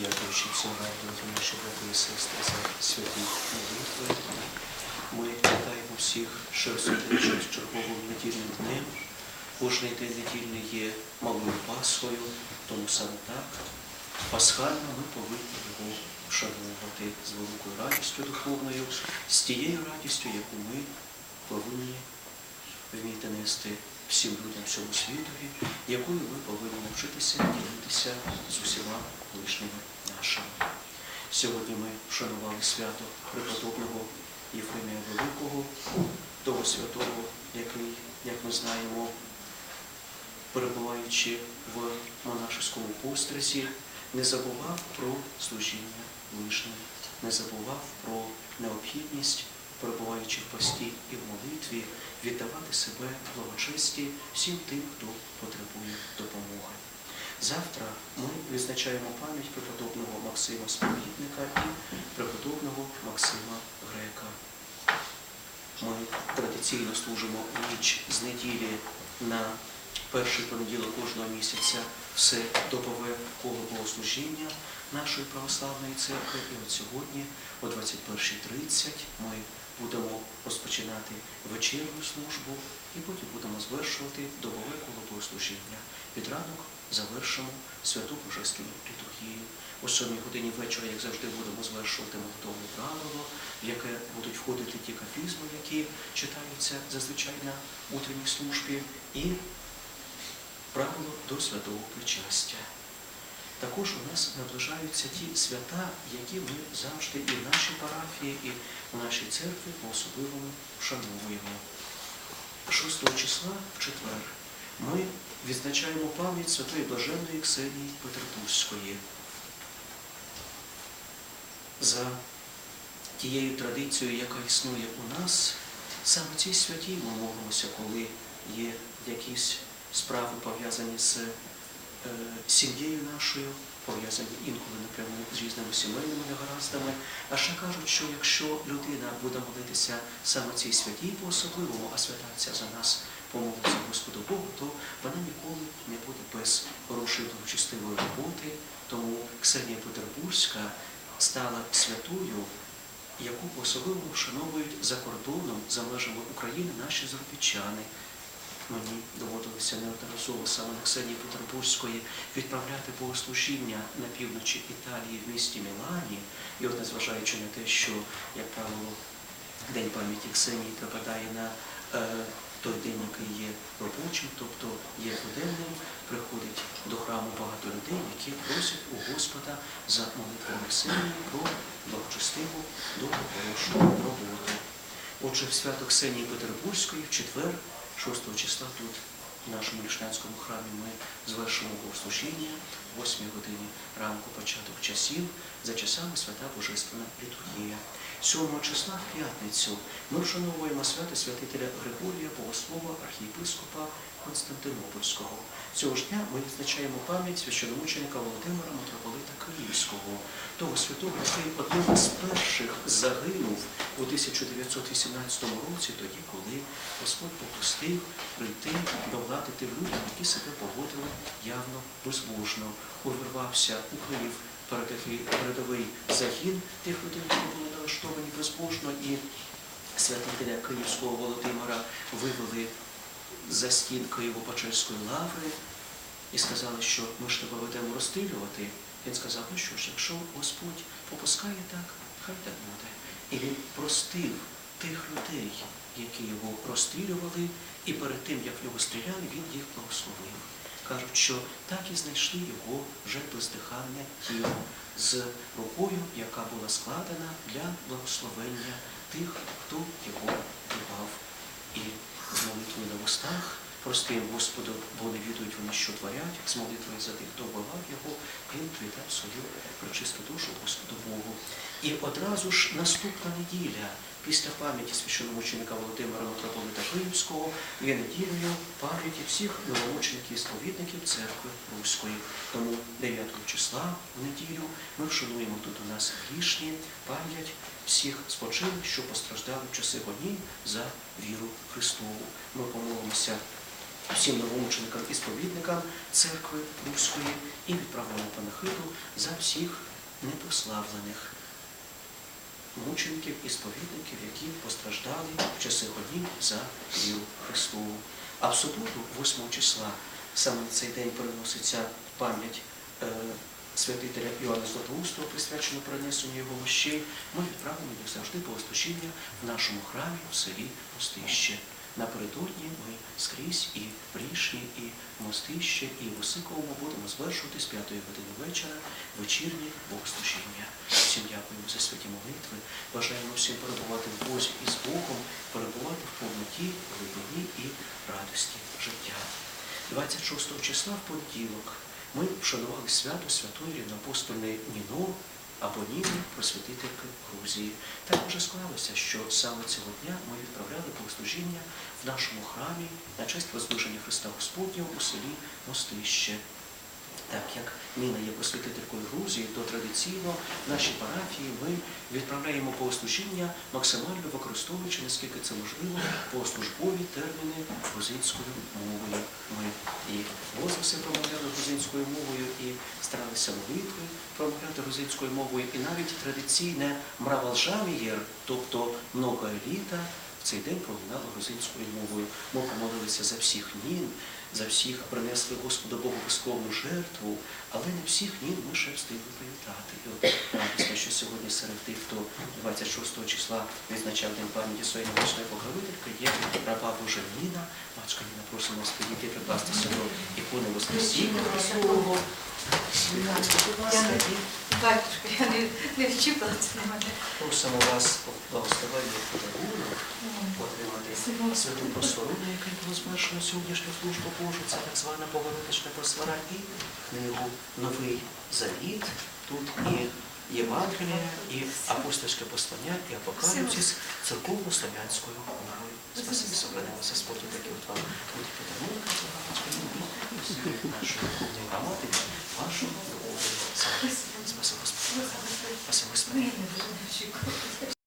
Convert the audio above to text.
Дякуючи цього, дорогі наші брати і сестри, за святі молитви. Ми вітаємо всіх щосвятичних з черговим недільним днем. Кожний день недільний є малою Пасхою, тому саме так. Пасхально ми повинні його вшановувати з великою радістю духовною, з тією радістю, яку ми повинні вміти нести всім людям всьому світові, якою ми повинні навчитися ділитися з усіма ближніми нашими. Сьогодні ми вшанували свято преподобного Єфремія Великого, того святого, який, як ми знаємо, перебуваючи в монашеському постризі, не забував про служіння ближнім, не забував про необхідність, перебуваючи в пості і в молитві, віддавати себе благочесті всім тим, хто потребує допомоги. Завтра ми відзначаємо пам'ять преподобного Максима Сповідника і преподобного Максима Грека. Ми традиційно служимо ніч з неділі на перший понеділок кожного місяця все добове коло богослужіння нашої православної церкви. І от сьогодні, о 21.30, ми будемо розпочинати вечірню службу і потім будемо звершувати добове коло богослужіння. Під ранок завершимо святу божественну літургію. О 7 годині вечора, як завжди, будемо звершувати молитовне правило, в яке будуть входити ті кафізми, які читаються зазвичай на утренній службі, і правило до святого причастя. Також у нас наближаються ті свята, які ми завжди і в нашій парафії, і в нашій церкві по-особливому вшановуємо. 6 числа в четвер ми відзначаємо пам'ять святої блаженної Ксенії Петербурзької. За тією традицією, яка існує у нас, саме цій святій ми молимося, коли є якісь справи пов'язані з сім'єю нашою, пов'язані інколи напряму з різними сімейними негараздами. А ще кажуть, що якщо людина буде молитися саме цій святій по-особливому, а свята ця за нас помолиться Господу Богу, то вона ніколи не буде без хорошої благочестивої роботи. Тому Ксенія Петербурзька стала святою, яку по-особливому вшановують за кордоном, за межами України наші заробітчани. Мені доводилося неодноразово саме на Ксенії Петербурзької відправляти богослужіння на півночі Італії в місті Мілані. І от незважаючи на те, що, як правило, День пам'яті Ксенії припадає на е, той день, який є робочим, тобто є буденним, приходить до храму багато людей, які просять у Господа за молитвами Ксенії про благочестиву, добру, хорошу роботу. Отже, в свято Ксенії Петербурзької в четвер, 6 числа тут, нашому Лішнянському храмі, ми звершимо богослужіння, о 8 годині ранку початок часів, за часами свята Божественна літургія. 7 числа в п'ятницю ми вшановуємо свято святителя Григорія Богослова, архієпископа Константинопольського. Цього ж дня ми відзначаємо пам'ять священомученика Володимира Митрополита Київського, того святого, який одним з перших загинув у 1918 році, тоді, коли Господь попустив прийти до влади тим людям, які себе поводили явно безбожно, увірвався у Київ передовий загін тих людей, які були налаштовані безбожно, і святителя Київського Володимира вивели за стін Києво-Печерської лаври і сказали, що ми ж тебе ведемо розстрілювати. Він сказав, ну що ж, якщо Господь попускає так, хай так буде. І він простив тих людей, які його розстрілювали, і перед тим, як в нього стріляли, він їх благословив. Кажуть, що так і знайшли його вже бездиханне тіло з рукою, яка була складена для благословення тих, хто його вбивав. І з молитвою на вустах простим Господу, бо не відають вони, що творять, з молитвою за тих, хто вбивав його, він віддав свою причисту душу Господу Богу. І одразу ж наступна неділя, після пам'яті священномученика Володимира Митрополита Київського, є неділею пам'яті всіх новомучеників і сповідників церкви Руської. Тому 9 числа в неділю ми вшануємо тут у нас Грішні пам'ять всіх спочилих, що постраждали в часи гонінь за віру Христову. Ми помолимося всім новомученикам і сповідникам церкви Руської і відправимо панахиду за всіх непославлених мучеників і сповідників, які постраждали в часи гонінь за віру Христову. А в суботу, 8 числа, саме в цей день переноситься пам'ять е, святителя Іоанна Златоустого, присвячено принесенню його мощей. Ми відправимо, як завжди, богослужіння в нашому храмі в селі Мостище. Напередодні ми скрізь і в Рішні, і в Мостище, і в Осиковому будемо звершувати з 5 години вечора вечірнє богослужіння. Всім дякуємо за святі молитви. Бажаємо всім перебувати в Бозі і з Богом, перебувати в повноті, глибині і радості життя. 26 числа в понеділок ми вшанували свято святої рівноапостольної Ніно або Ніни, просвятительки Грузії. Так уже склалося, що саме цього дня ми відправляли богослужіння в нашому храмі на честь воздвиження Христа Господнього у селі Мостище. Так як Ніна є просвітителькою Грузії, то традиційно в нашій парафії ми відправляємо богослужіння, максимально використовуючи, наскільки це можливо, богослужбові терміни грузинською мовою. Ми і возгласи промовляли грузинською мовою, і старалися молитви промовляти грузинською мовою, і навіть традиційне мравалжамієр, тобто много літа, в цей день пролунало грузинською мовою. Ми помолилися за всіх нін, за всіх принесли Господу Богу безкровну жертву, але не всіх нін ми ще встигли привітати. І от радісно, що сьогодні серед тих, хто 26 числа відзначав День пам'яті своєї небесної покровительки, є раба Божа Ніна. Матушка Ніна, просимо вас підійти, прикластися до ікони Воскресіння Христового. Батюшка, я не, не вчіпила це на мене. Просимо вас благословення подарунок отримати святу просворону, яка було звершено сьогоднішню службу Божу. Це так звана погородична просвора і книгу Новий Завіт. Тут і Євангелія, і апостольське послання, і апокаліпсис церковно-славянською мовою. Спасибі, сохранимо вас, Господь, такі от вам будуть подарунки, нашої духовної громади, вашого духовного Спасибо, Господи. Спасибо, Господи.